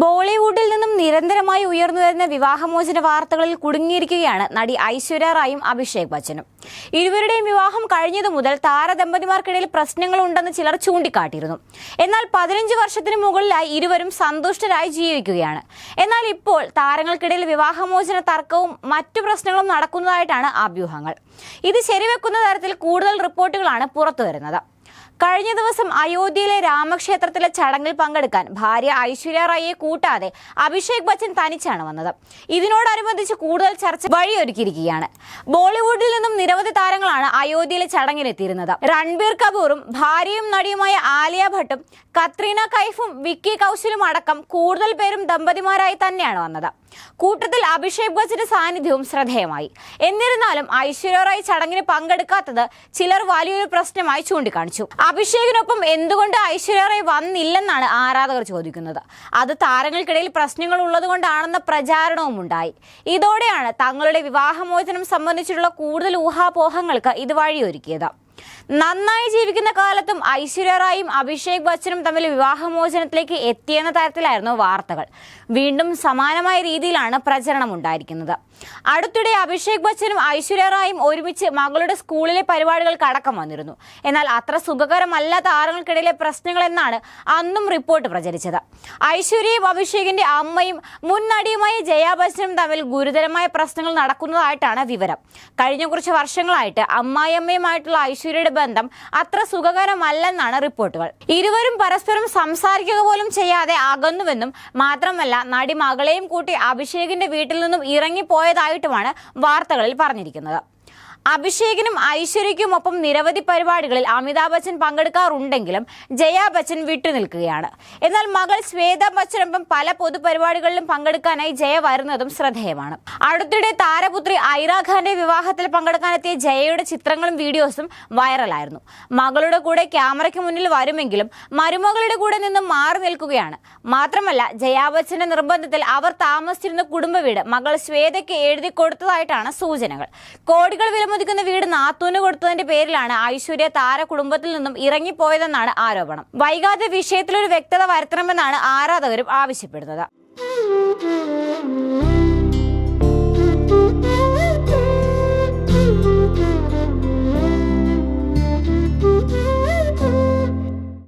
ബോളിവുഡിൽ നിന്നും നിരന്തരമായി ഉയർന്നു വരുന്ന വിവാഹമോചന വാർത്തകളിൽ കുടുങ്ങിയിരിക്കുകയാണ് നടി ഐശ്വര്യ റായും അഭിഷേക് ബച്ചനും. ഇരുവരുടെയും വിവാഹം കഴിഞ്ഞതു മുതൽ താരദമ്പതിമാർക്കിടയിൽ പ്രശ്നങ്ങളുണ്ടെന്ന് ചിലർ ചൂണ്ടിക്കാട്ടിയിരുന്നു. എന്നാൽ പതിനഞ്ച് വർഷത്തിന് മുകളിലായി ഇരുവരും സന്തുഷ്ടരായി ജീവിക്കുകയാണ്. എന്നാൽ ഇപ്പോൾ താരങ്ങൾക്കിടയിൽ വിവാഹമോചന തർക്കവും മറ്റു പ്രശ്നങ്ങളും നടക്കുന്നതായിട്ടാണ് അഭ്യൂഹങ്ങൾ. ഇത് ശരിവെക്കുന്ന തരത്തിൽ കൂടുതൽ റിപ്പോർട്ടുകളാണ് പുറത്തുവരുന്നത്. കഴിഞ്ഞ ദിവസം അയോധ്യയിലെ രാമക്ഷേത്രത്തിലെ ചടങ്ങിൽ പങ്കെടുക്കാൻ ഭാര്യ ഐശ്വര്യ റായിയെ കൂട്ടാതെ അഭിഷേക് ബച്ചൻ തനിച്ചാണ് വന്നത്. ഇതിനോടനുബന്ധിച്ച് കൂടുതൽ ചർച്ച വഴിയൊരുക്കിയിരിക്കുകയാണ്. ബോളിവുഡിൽ നിന്നും നിരവധി താരങ്ങളാണ് അയോധ്യയിലെ ചടങ്ങിലെത്തിയിരുന്നത്. രൺബീർ കപൂറും ഭാര്യയും നടിയുമായ ആലിയ ഭട്ടും കത്രീന കൈഫും വിക്കി കൗശലും അടക്കം കൂടുതൽ പേരും ദമ്പതിമാരായി തന്നെയാണ് വന്നത്. കൂട്ടത്തിൽ അഭിഷേക് ബച്ചന്റെ സാന്നിധ്യവും ശ്രദ്ധേയമായി. എന്നിരുന്നാലും ഐശ്വര്യ റായ് ചടങ്ങിന് പങ്കെടുക്കാത്തത് ചിലർ വലിയൊരു പ്രശ്നമായി ചൂണ്ടിക്കാണിച്ചു. അഭിഷേകിനൊപ്പം എന്തുകൊണ്ട് ഐശ്വര്യ റായ് വന്നില്ലെന്നാണ് ആരാധകർ ചോദിക്കുന്നത്. അത് താരങ്ങൾക്കിടയിൽ പ്രശ്നങ്ങൾ ഉള്ളതുകൊണ്ടാണെന്ന പ്രചാരണവും ഉണ്ടായി. ഇതോടെയാണ് തങ്ങളുടെ വിവാഹമോചനം സംബന്ധിച്ചിട്ടുള്ള കൂടുതൽ ഊഹാപോഹങ്ങൾക്ക് ഇത് വഴിയൊരുക്കിയത്. നന്നായി ജീവിക്കുന്ന കാലത്തും ഐശ്വര്യ റായും അഭിഷേക് ബച്ചനും തമ്മിൽ വിവാഹമോചനത്തിലേക്ക് എത്തിയെന്ന തരത്തിലായിരുന്നു വാർത്തകൾ. വീണ്ടും സമാനമായ രീതിയിലാണ് പ്രചരണം ഉണ്ടായിരിക്കുന്നത്. അടുത്തിടെ അഭിഷേക് ബച്ചനും ഐശ്വര്യ റായും ഒരുമിച്ച് മകളുടെ സ്കൂളിലെ പരിപാടികൾക്ക് അടക്കം വന്നിരുന്നു. എന്നാൽ അത്ര സുഖകരമല്ല താരങ്ങൾക്കിടയിലെ പ്രശ്നങ്ങൾ എന്നാണ് അന്നും റിപ്പോർട്ട് പ്രചരിച്ചത്. ഐശ്വര്യയും അഭിഷേകിന്റെ അമ്മയും മുൻ നടിയുമായ ജയാ ബച്ചനും തമ്മിൽ ഗുരുതരമായ പ്രശ്നങ്ങൾ നടക്കുന്നതായിട്ടാണ് വിവരം. കഴിഞ്ഞ കുറച്ച് വർഷങ്ങളായിട്ട് അമ്മായിയമ്മയുമായിട്ടുള്ള ഐശ്വര്യയുടെ ബന്ധം അത്ര സുഖകരമല്ലെന്നാണ് റിപ്പോർട്ടുകൾ. ഇരുവരും പരസ്പരം സംസാരിക്കുക പോലും ചെയ്യാതെ അകന്നുവെന്നും മാത്രമല്ല നടി മകളെയും കൂട്ടി അഭിഷേകിന്റെ വീട്ടിൽ നിന്നും ഇറങ്ങിപ്പോയതായിട്ടുമാണ് വാർത്തകളിൽ പറഞ്ഞിരിക്കുന്നത്. അഭിഷേകിനും ഐശ്വര്യയ്ക്കും ഒപ്പം നിരവധി പരിപാടികളിൽ അമിതാഭ് ബച്ചൻ പങ്കെടുക്കാറുണ്ടെങ്കിലും ജയാ ബച്ചൻ വിട്ടുനിൽക്കുകയാണ് എന്നാൽ മകൾ ശ്വേത ബച്ചനൊപ്പം പല പൊതുപരിപാടികളിലും പങ്കെടുക്കാനായി ജയ വരുന്നതും ശ്രദ്ധേയമാണ്. അടുത്തിടെ താരപുത്രി ഐറ ഖാന്റെ വിവാഹത്തിൽ പങ്കെടുക്കാനെത്തിയ ജയയുടെ ചിത്രങ്ങളും വീഡിയോസും വൈറലായിരുന്നു. മകളുടെ കൂടെ ക്യാമറയ്ക്ക് മുന്നിൽ വരുമെങ്കിലും മരുമകളുടെ കൂടെ നിന്നും മാറി നിൽക്കുകയാണ്. മാത്രമല്ല ജയാ ബച്ചന്റെ നിർബന്ധത്തിൽ അവർ താമസിച്ചിരുന്ന കുടുംബ വീട് മകൾ ശ്വേതയ്ക്ക് എഴുതി കൊടുത്തതായിട്ടാണ് സൂചനകൾ. കോടികൾ വിലമതിക്കുന്ന വീട് നാത്തൂന് കൊടുത്തതിന്റെ പേരിലാണ് ഐശ്വര്യ താര കുടുംബത്തിൽ നിന്നും ഇറങ്ങിപ്പോയതെന്നാണ് ആരോപണം. വൈകാതെ വിഷയത്തിലൊരു വ്യക്തത വരുത്തണമെന്നാണ് ആരാധകരും ആവശ്യപ്പെടുന്നത്.